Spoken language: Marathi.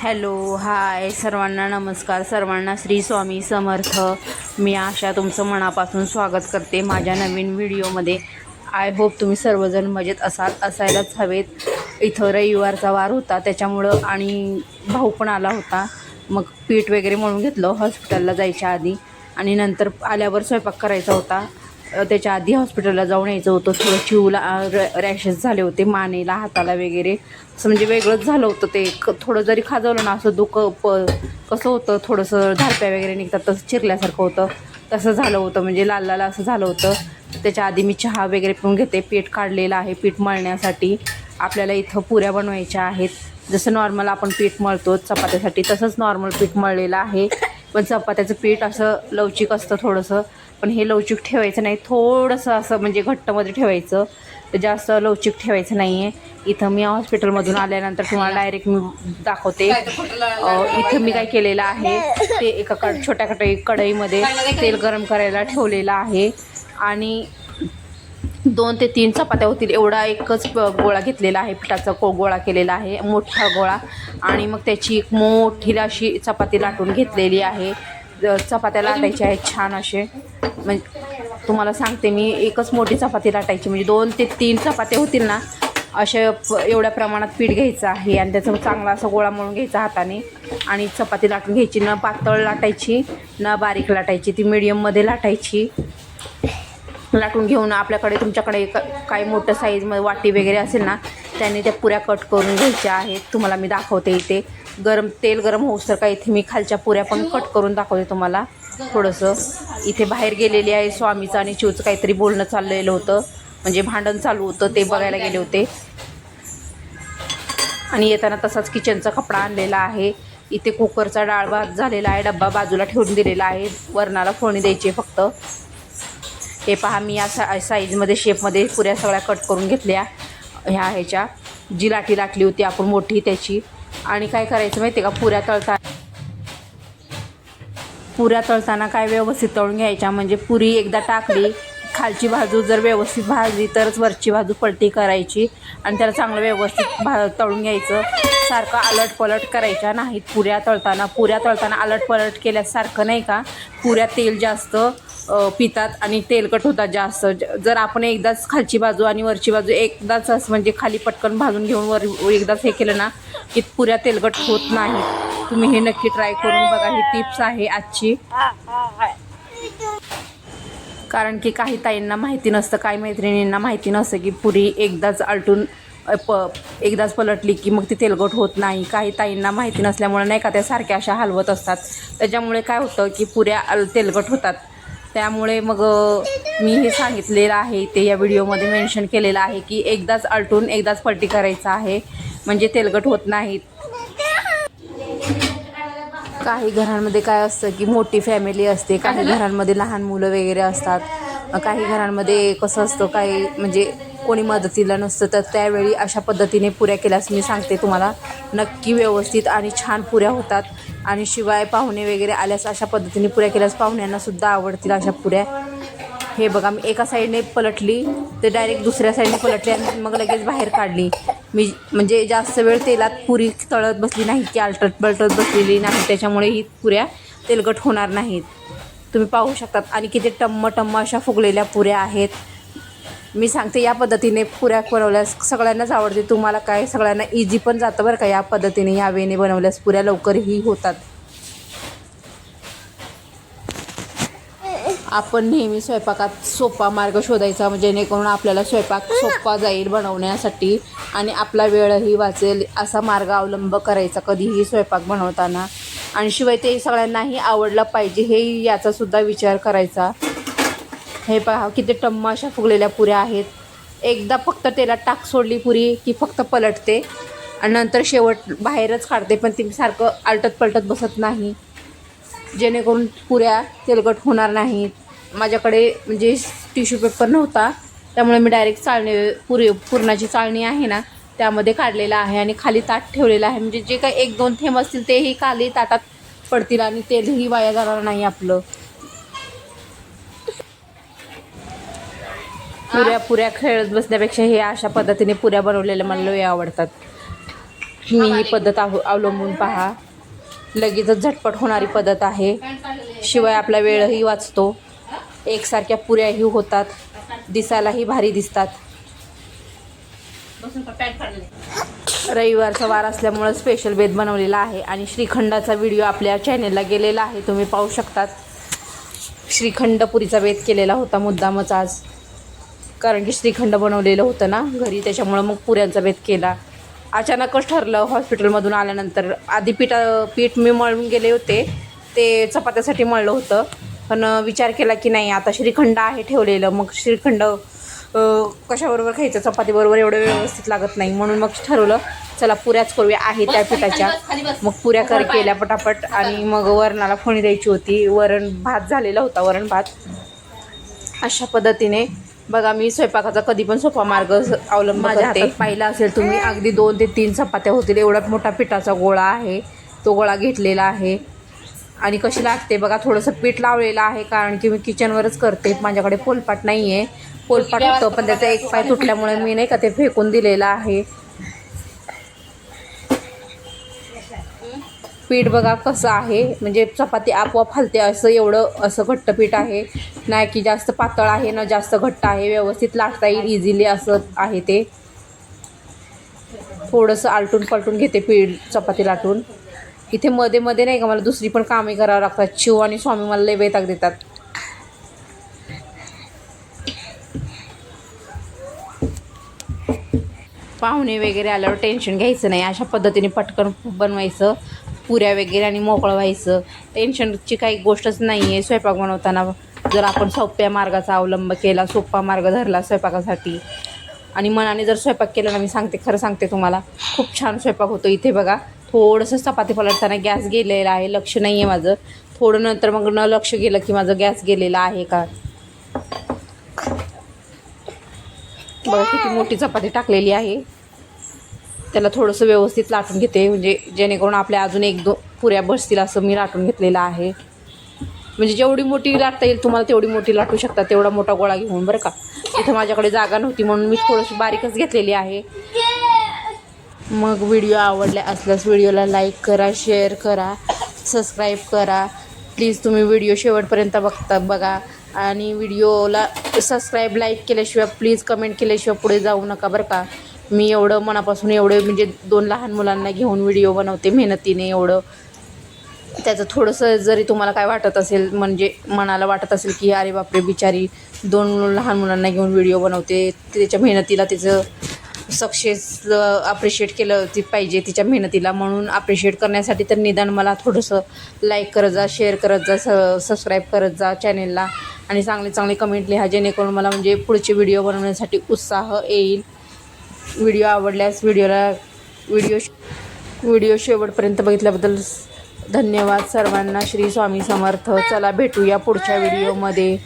हॅलो हाय सर्वांना नमस्कार. सर्वांना श्री स्वामी समर्थ. मी आशा तुमचं मनापासून स्वागत करते माझ्या नवीन व्हिडिओमध्ये. आय होप तुम्ही सर्वजण मजेत असाल असायलाच हवेत. इथं रविवारचा वार होता त्याच्यामुळं आणि भाऊ पण आला होता. मग पीठ वगैरे म्हणून घेतलं हॉस्पिटलला जायच्या आधी. आणि नंतर आल्यावर स्वयंपाक करायचा होता. त्याच्या आधी हॉस्पिटलला जाऊन यायचं होतं. थोडं चिवला रॅशेस झाले होते. मानेला हाताला वगैरे. असं म्हणजे वेगळंच झालं होतं ते. क थोडं जरी खाजवलं ना असं दुख प कसं होतं? थोडंसं धारप्या वगैरे निघतात तसं चिरल्यासारखं होतं. तसं झालं होतं. म्हणजे लाल लाल असं झालं होतं. त्याच्या आधी मी चहा वगैरे पिऊन घेते. पीठ काढलेलं आहे पीठ मळण्यासाठी. आपल्याला इथं पुऱ्या बनवायच्या आहेत. जसं नॉर्मल आपण पीठ मळतो चपात्यासाठी तसंच नॉर्मल पीठ मळलेलं आहे. पण चपात्याचं पीठ असं लवचिक असतं थोडंसं. पण हे लवचिक ठेवायचं नाही. थोडंसं असं म्हणजे घट्टमध्ये ठेवायचं. जास्त लवचिक ठेवायचं नाही आहे इथं मी हॉस्पिटलमधून आल्यानंतर तुम्हाला डायरेक्ट मी दाखवते. इथं मी काय केलेलं आहे ते एका कड छोट्या कढई कढईमध्ये तेल गरम करायला ठेवलेलं आहे. आणि दोन ते तीन चपात्या होतील. एवढा एकच प- गोळा घेतलेला आहे. पिठाचा को गोळा केलेला आहे. मोठा गोळा. आणि मग त्याची एक मोठी अशी चपाती लाटून घेतलेली आहे. चपात्या लाटायच्या आहेत छान असे म्हणजे तुम्हाला सांगते मी एकच मोठी चपाती लाटायची. म्हणजे दोन ते तीन चपात्या होतील ना अशा एवढ्या प्रमाणात पीठ घ्यायचं आहे. आणि त्याचा चांगला असा गोळा म्हणून घ्यायचा हाताने. आणि चपाती लाटून घ्यायची. न पातळ लाटायची न बारीक लाटायची. ती मिडियममध्ये लाटायची. लाटून घेऊन आपल्याकडे तुमच्याकडे क- काही मोठं साईजमध्ये वाटी वगैरे असेल ना त्याने त्या पुऱ्या कट करून घ्यायच्या आहेत. तुम्हाला मी दाखवते इथे. गरम तेल गरम होऊस तर का इथे मी खालच्या पुऱ्या पण कट करून दाखवते तुम्हाला. थोडंसं इथे बाहेर गेलेली आहे स्वामीचं आणि शिवचं काहीतरी बोलणं चाललेलं होतं. म्हणजे भांडण चालू होतं ते बघायला गेले होते. आणि येताना तसाच किचनचा कपडा आणलेला आहे. इथे कुकरचा डाळ भात झालेला आहे डब्बा बाजूला ठेवून दिलेला आहे. वरणाला फोडणी द्यायची आहे फक्त. हे पहा मी या सा साईजमध्ये शेपमध्ये पुऱ्या सगळ्या कट करून घेतल्या. ह्या ह्याच्या. जी लाटी लाटली होती आपण मोठी त्याची. आणि काय करायचं माहिती आहे का? पुऱ्या तळता पुऱ्या तळताना काय व्यवस्थित तळून घ्यायच्या? म्हणजे पुरी एकदा टाकली खालची बाजू जर व्यवस्थित भाजली तरच वरची बाजू पलटी करायची. आणि त्याला चांगलं व्यवस्थित भा तळून घ्यायचं. सारखं आलट पलट करायच्या. नाहीत पुऱ्या तळताना पुऱ्या तळताना आलट पलट केल्यासारखं नाही का? पुऱ्या तेल जास्त पितात आणि तेलकट होतात जास्त. जर आपण एकदाच खालची बाजू आणि वरची बाजू एकदाच असं म्हणजे खाली पटकन भाजून घेऊन वर एकदाच हे केलं ना की पुऱ्या तेलकट होत नाही. तुम्ही हे नक्की ट्राय करून बघा ही टिप्स आहे आजची. कारण की काही ताईंना माहिती नसतं काही मैत्रिणींना माहिती नसतं की पुरी एकदाच आलटून प एकदाच पलटली की मग ती तेलकट होत नाही. काही ताईंना माहिती नसल्यामुळे नाही का त्या सारख्या अशा हलवत असतात. त्याच्यामुळे काय होतं की पुऱ्या तेलकट होतात. त्यामुळे मग मी हे सांगितलेलं आहे ते या व्हिडिओमध्ये मेन्शन केलेलं आहे की एकदाच आलटून एकदाच पलटी करायचं आहे. म्हणजे तेलकट होत नाहीत. काही घरांमध्ये काय असतं की मोठी फॅमिली असते काही घरांमध्ये लहान मुलं वगैरे असतात. काही घरांमध्ये कसं असतं काही म्हणजे कोणी मदतीला नसतं तर त्यावेळी अशा पद्धतीने पुऱ्या केल्यास मी सांगते तुम्हाला. नक्की व्यवस्थित आणि छान पुऱ्या होतात. आणि शिवाय पाहुणे वगैरे आल्यास अशा पद्धतीने पुऱ्या केल्यास पाहुण्यांना सुद्धा आवडतील अशा पुऱ्या. हे बघा मी एका साईडने पलटली ते डायरेक्ट दुसऱ्या साईडने पलटली आणि मग लगेच बाहेर काढली. मी म्हणजे जास्त वेळ तेलात पुरी तळत बसली नाही की आलटत पलटत बसलेली नाही त्याच्यामुळे ही पुऱ्या तेलकट होणार नाहीत. तुम्ही पाहू शकतात आणि किती टम्म टम्म अशा फुगलेल्या पुऱ्या आहेत. मी सांगते या पद्धतीने पुऱ्या बनवल्यास सगळ्यांनाच आवडते. तुम्हाला काय सगळ्यांना इझी पण जातं बरं का या पद्धतीने या वेने बनवल्यास पुऱ्या लवकरही होतात. आपण नेहमी स्वयंपाकात सोपा मार्ग शोधायचा म्हणजे जेणेकरून आपल्याला स्वयंपाक सोपा जाईल बनवण्यासाठी आणि आपला वेळही वाचेल असा मार्ग अवलंब करायचा कधीही स्वयंपाक बनवताना. आणि शिवाय ते सगळ्यांनाही आवडलं पाहिजे हे याचासुद्धा विचार करायचा. हे पहा किती टम्म अशा फुगलेल्या पुऱ्या आहेत. एकदा फक्त तेलात टाक सोडली पुरी की फक्त पलटते. आणि नंतर शेवट बाहेरच काढते पण ती सारखं आलटत पलटत बसत नाही. जेणेकरून पुऱ्या तेलकट होणार नाहीत. माझ्याकडे म्हणजे टिश्यू पेपर नव्हता त्यामुळे मी डायरेक्ट चाळणी पुरी पुरणाची चाळणी आहे ना त्यामध्ये काढलेलं आहे आणि खाली ताट ठेवलेलं आहे. म्हणजे जे काही एक दोन थेंब असतील तेही खाली ताटात पडतील आणि तेलही वाया जाणार नाही आपलं. पुऱ्या पुऱ्या खेळत बसण्यापेक्षा हे अशा पद्धतीने पुऱ्या बनवलेल्या मला लय आवडतात. मी ही पद्धत आव अवलंबून पहा. लगेचच झटपट होणारी पद्धत आहे. शिवाय आपला वेळही वाचतो. एकसारख्या पुऱ्याही होतात. दिसायलाही भारी दिसतात. रविवारचा वार असल्यामुळं स्पेशल बेद बनवलेला आहे आणि श्रीखंडाचा व्हिडिओ आपल्या चॅनेलला गेलेला आहे. तुम्ही पाहू शकतात. श्रीखंड पुरीचा बेद केलेला होता मुद्दामच आज. कारण की श्रीखंड बनवलेलं होतं ना घरी त्याच्यामुळं मग पुऱ्यांचा बेत केला. अचानकच ठरलं हॉस्पिटलमधून आल्यानंतर आधी पीठ पीठ मी मळून गेले होते ते चपात्यासाठी मळलं होतं. पण विचार केला की नाही आता श्रीखंड आहे ठेवलेलं मग श्रीखंड कशाबरोबर खायचं? चपातीबरोबर एवढं व्यवस्थित लागत नाही. म्हणून मग ठरवलं चला पुऱ्याच करूया आहे त्या पिठाच्या. मग पुऱ्या कर केल्या पटापट आणि मग वरणाला फोणी द्यायची होती. वरण भात झालेला होता वरण भात. अशा पद्धतीने बघा मी स्वयंपाकाचा कधी पण सोपा मार्ग अवलंब करते पाहिला असेल तुम्ही अगदी दोन ते तीन चपात्या होतील. एवढा मोठा पिठाचा गोळा आहे. तो गोळा घेतलेला आहे. आणि कशी लागते बघा थोडंसं पीठ लावलेलं आहे कारण की मी किचनवरच करते. माझ्याकडे पोलपाट नाही आहे पोलपाट होतं पण त्याचा एक पाय तुटल्यामुळे मी नाही का ते फेकून दिलेलं आहे. पीठ बघा कसं आहे. म्हणजे चपाती आपोआप हलते असं एवढं असं घट्ट पीठ आहे. नाही की जास्त पातळ आहे ना जास्त घट्ट आहे. व्यवस्थित लाटता येईल इझिली असं आहे ते. थोडंसं आलटून पलटून घेते पीठ चपाती लाटून. इथे मध्ये मध्ये नाही का मला दुसरी पण कामे करावं लागतात. शिव आणि स्वामी मला लय वैताग देतात. पाहुणे वगैरे आल्यावर टेन्शन घ्यायचं नाही. अशा पद्धतीने पटकन बनवायचं. पुऱ्या वगैरे आणि मोकळं व्हायचं. टेन्शनची काही गोष्टच नाही आहे स्वयंपाक बनवताना जर आपण सोप्या मार्गाचा अवलंब केला सोपा मार्ग धरला स्वयंपाकासाठी. आणि मनाने जर स्वयंपाक केला ना मी सांगते खरं सांगते तुम्हाला खूप छान स्वयंपाक होतो इथे बघा. थोडंसं चपाती पलटताना गॅस गेलेला आहे लक्ष नाही आहे माझं. थोडं नंतर मग न लक्ष गेलं की माझं गॅस गेलेला आहे का? बघा किती मोठी चपाती टाकलेली आहे. त्याला थोडंसं व्यवस्थित लाटून घेते म्हणजे जेणेकरून आपल्या अजून एक दो पुऱ्या बसतील असं मी लाटून घेतलेलं आहे. म्हणजे जेवढी मोठी लाटता येईल तुम्हाला तेवढी मोठी लाटू शकता तेवढा मोठा गोळा घेऊन बरं का. इथं माझ्याकडे जागा नव्हती म्हणून मी थोडीशी बारीकच घेतलेली आहे. मग व्हिडिओ आवडल्या असल्यास व्हिडिओला लाईक करा शेअर करा सबस्क्राईब करा. प्लीज तुम्ही व्हिडिओ शेवटपर्यंत बघता बघा. आणि व्हिडिओला सबस्क्राईब लाईक केल्याशिवाय प्लीज कमेंट केल्याशिवाय पुढे जाऊ नका बरं का. मी एवढं मनापासून एवढे म्हणजे दोन लहान मुलांना घेऊन व्हिडिओ बनवते मेहनतीने एवढं. त्याचं थोडंसं जरी तुम्हाला काय वाटत असेल म्हणजे मनाला वाटत असेल की अरे बापरे बिचारी दोन लहान मुलांना घेऊन व्हिडिओ बनवते त्याच्या मेहनतीला तिचं सक्सेस अप्रिशिएट केलं ती पाहिजे तिच्या मेहनतीला. म्हणून अप्रिशिएट करण्यासाठी तर निदान मला थोडंसं लाईक करत जा शेअर करत जा स सबस्क्राईब करत जा चॅनेलला आणि चांगले चांगले कमेंट लिहा जेणेकरून मला म्हणजे पुढचे व्हिडिओ बनवण्यासाठी उत्साह येईल. व्हिडिओ आवडल्यास व्हिडिओला व्हिडिओ व्हिडिओ शेवटपर्यंत बघितल्याबद्दल धन्यवाद सर्वांना. श्री स्वामी समर्थ. चला भेटूया पुढच्या व्हिडिओमध्ये.